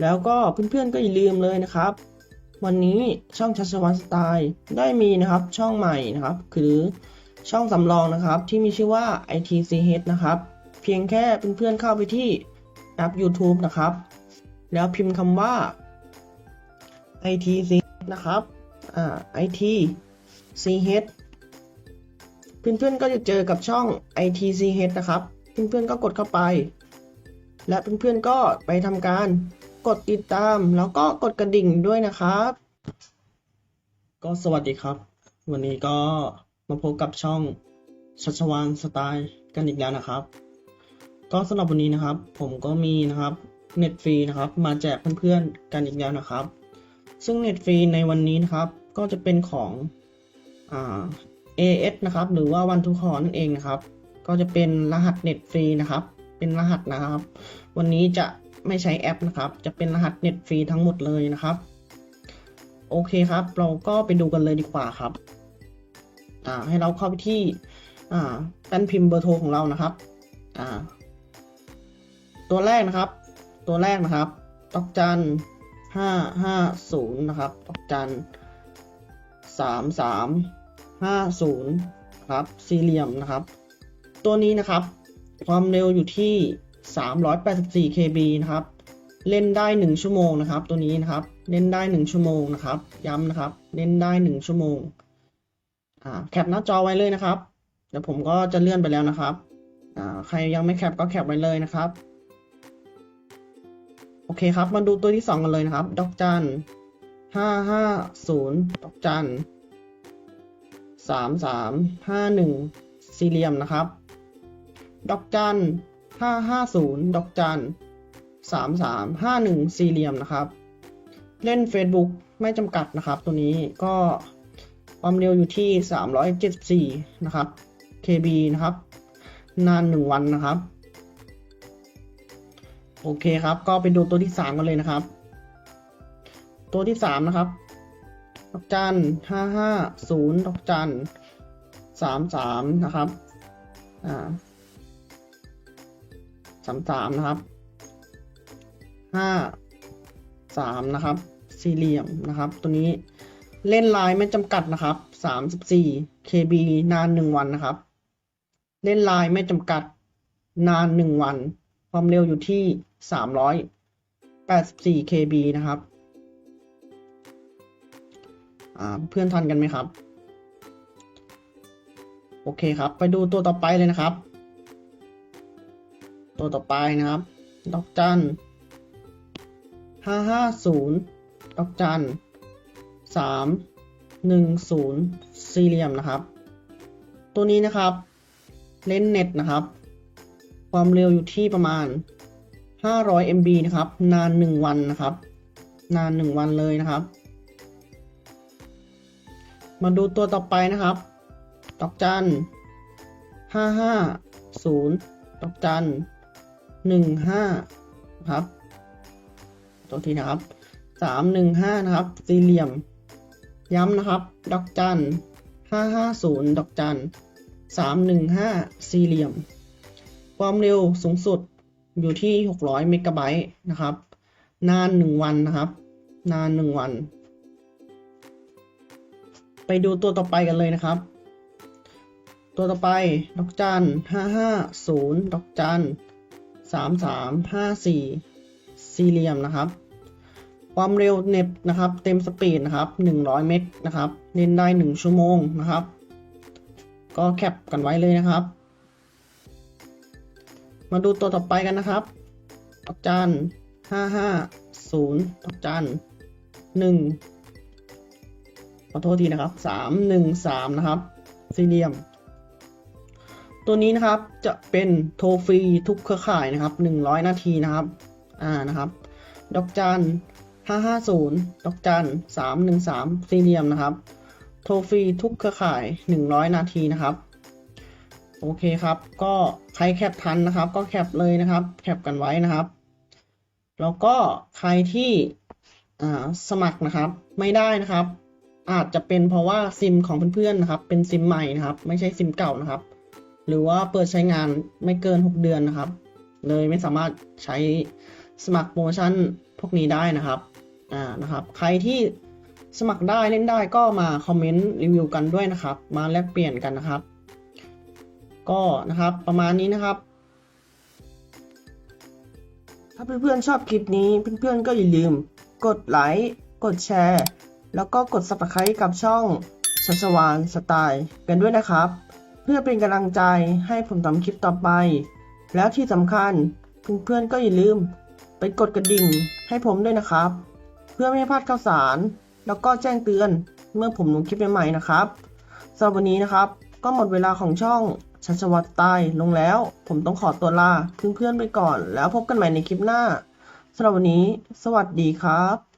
แล้วก็เพื่อนๆก็อย่าลืมเลยนะครับ วันนี้ช่องชัชวัตสไตล์ได้มีนะครับช่องใหม่นะครับ คือช่องสำรองนะครับที่มีชื่อว่า ITCH นะครับ เพียงแค่เพื่อนๆเข้าไปที่แอป YouTube นะครับ แล้วพิมพ์คำว่า ITCH นะครับอ่า ITCH เพื่อนๆก็จะเจอกับช่อง ITCH นะครับ เพื่อนๆก็กดเข้าไป และเพื่อนๆก็ไปทำการ กดติดตามแล้วก็กดกระดิ่งด้วยนะครับ ก็สวัสดีครับ วันนี้ก็มาพบกับช่องชัชวานสไตล์กันอีกแล้วนะครับ ก็สำหรับวันนี้นะครับ ผมก็มีนะครับเน็ตฟรีนะครับ มาแจกเพื่อนๆกันอีกแล้วนะครับ ซึ่งเน็ตฟรีในวันนี้นะครับ ก็จะเป็นของอ่า AS นะครับ หรือว่าวันทุกคอนั่นเองนะครับ ก็จะเป็นรหัสเน็ตฟรีนะครับ เป็นรหัสนะครับ วันนี้จะ ไม่ใช้แอปนะครับ จะเป็นรหัสเน็ตฟรีทั้งหมดเลยนะครับ โอเคครับ เราก็ไปดูกันเลยดีกว่าครับให้เราเข้าไปที่อ่าแป้นพิมพ์เบอร์โทรของเรานะครับ ตัวแรกนะครับ ตัวแรกนะครับดอกจันห้าห้าศูนย์นะครับดอกจันสามสามห้าศูนย์ครับสี่เหลี่ยมนะครับ ตัวนี้นะครับ ความเร็วอยู่ที่ 384 KB นะครับ เล่นได้ 1 ชั่วโมงนะครับ ตัวนี้นะครับ เล่นได้ 1 ชั่วโมงนะครับ ย้ำนะครับ เล่นได้ 1 ชั่วโมง อ่า แคปหน้าจอไว้เลยนะครับ เดี๋ยวผมก็จะเลื่อนไปแล้วนะครับ อ่า ใครยังไม่แคปก็แคปไว้เลยนะครับ โอเคครับ มาดูตัวที่ 2 กันเลยนะครับ ดอกจัน 550 ดอกจัน 3351 สี่เหลี่ยมนะครับ ดอกจัน 550 ดอกจัน3351 สี่เหลี่ยมนะครับ เล่น Facebook ไม่จำกัดนะครับ ตัวนี้ก็ความเร็วอยู่ที่ 374 นะครับ KB นะครับ นาน 1 วันนะครับ โอเคครับ ก็ไปดูตัวที่ 3 กันเลยนะครับ ตัวที่ 3 นะครับ ดอกจัน550 ดอกจัน33 นะครับ อ่า สามสามนะครับห้าสามนะครับ สี่เหลี่ยมนะครับ ตัวนี้เล่นลน์ไม่จำกัดนะครับสามสิบสี่ KB นานหนึ่งวันนะครับ เล่นลน์ไม่จำกัดนานหนึ่งวัน ความเร็วอยู่ที่สามร้อยแปดสิบสี่ KB นะครับเพื่อนทันกันไหมครับ โอเคครับ ไปดูตัวต่อไปเลยนะครับ ตัวต่อไปนะครับดอกจันห้าห้าศูนย์ดอกจันสามหนึ่งศูนย์สี่เหลี่ยมนะครับ ตัวนี้นะครับเล่นเน็ตนะครับ ความเร็วอยู่ที่ประมาณ 500 MB นะครับ นาน 1 วันนะครับ นาน 1 วันเลยนะครับ มาดูตัวต่อไปนะครับดอกจัน 550ดอกจัน หนึ่งห้าครับ ตัวทีนะครับสามหนึ่งห้านะครับ สี่เหลี่ยม ย้ำนะครับ ดอกจันห้าห้าศูนย์ดอกจันสามหนึ่งห้าสี่เหลี่ยม ความเร็วสูงสุดอยู่ที่หกร้อยเมกะไบต์นะครับ นานหนึ่งวันนะครับ นานหนึ่งวัน ไปดูตัวต่อไปกันเลยนะครับ ตัวต่อไป ดอกจันห้าห้าศูนย์ดอกจันสามสามห้าสี่ซีเหลี่ยมนะครับ ความเร็วเน็ตนะครับ เต็มสปีดนะครับหนึ่งร้อยเมกนะครับเล่นได้หนึ่งชั่วโมงนะครับ ก็แคปกันไว้เลยนะครับ มาดูตัวต่อไปกันนะครับดอกจันห้าห้าศูนย์ดอกจันหนึ่งขอโทษทีนะครับสามหนึ่งสามนะครับ สี่เหลี่ยม ตัวนี้นะครับจะเป็นโทรฟรีทุกเครือข่ายนะครับ 100 นาทีนะครับ อ่านะครับ ดอกจันห้าห้าศูนย์ดอกจันสามหนึ่งสามสี่เหลี่ยมนะครับ โทรฟรีทุกเครือข่ายหนึ่งร้อยนาทีนะครับ โอเคครับ ก็ใครแคปทันนะครับ ก็แคปเลยนะครับ แคปกันไว้นะครับ แล้วก็ใครที่สมัครนะครับ ไม่ได้นะครับ อาจจะเป็นเพราะว่าซิมของเพื่อนๆนะครับ เป็นซิมใหม่นะครับ ไม่ใช่ซิมเก่านะครับ หรือว่าเปิดใช้งานไม่เกิน 6 เดือนนะครับ เลยไม่สามารถใช้สมัครโปรโมชั่นพวกนี้ได้นะครับอ่านะครับ ใครที่สมัครได้เล่นได้ก็มาคอมเมนต์รีวิวกันด้วยนะครับ มาแลกเปลี่ยนกันนะครับ ก็นะครับประมาณนี้นะครับ ถ้าเพื่อนๆชอบคลิปนี้เพื่อนๆก็อย่าลืม กดไลค์กดแชร์ แล้วก็กด subscribe กับช่องชัชวานสไตล์กันด้วยนะครับ พื่อเป็นกำลังใจให้ผมทำคลิปต่อไป แล้วที่สำคัญเพื่อนๆก็อย่าลืม ไปกดกระดิ่งให้ผมด้วยนะครับ เพื่อไม่ให้พลาดข่าวสาร แล้วก็แจ้งเตือนเมื่อผมลงคลิปใหม่ๆนะครับสำหรับวันนี้นะครับ ก็หมดเวลาของช่องชัชวัตใต้ลงแล้ว ผมต้องขอตัวลาเพื่อนๆไปก่อน แล้วพบกันใหม่ในคลิปหน้าสำหรับวันนี้ สวัสดีครับ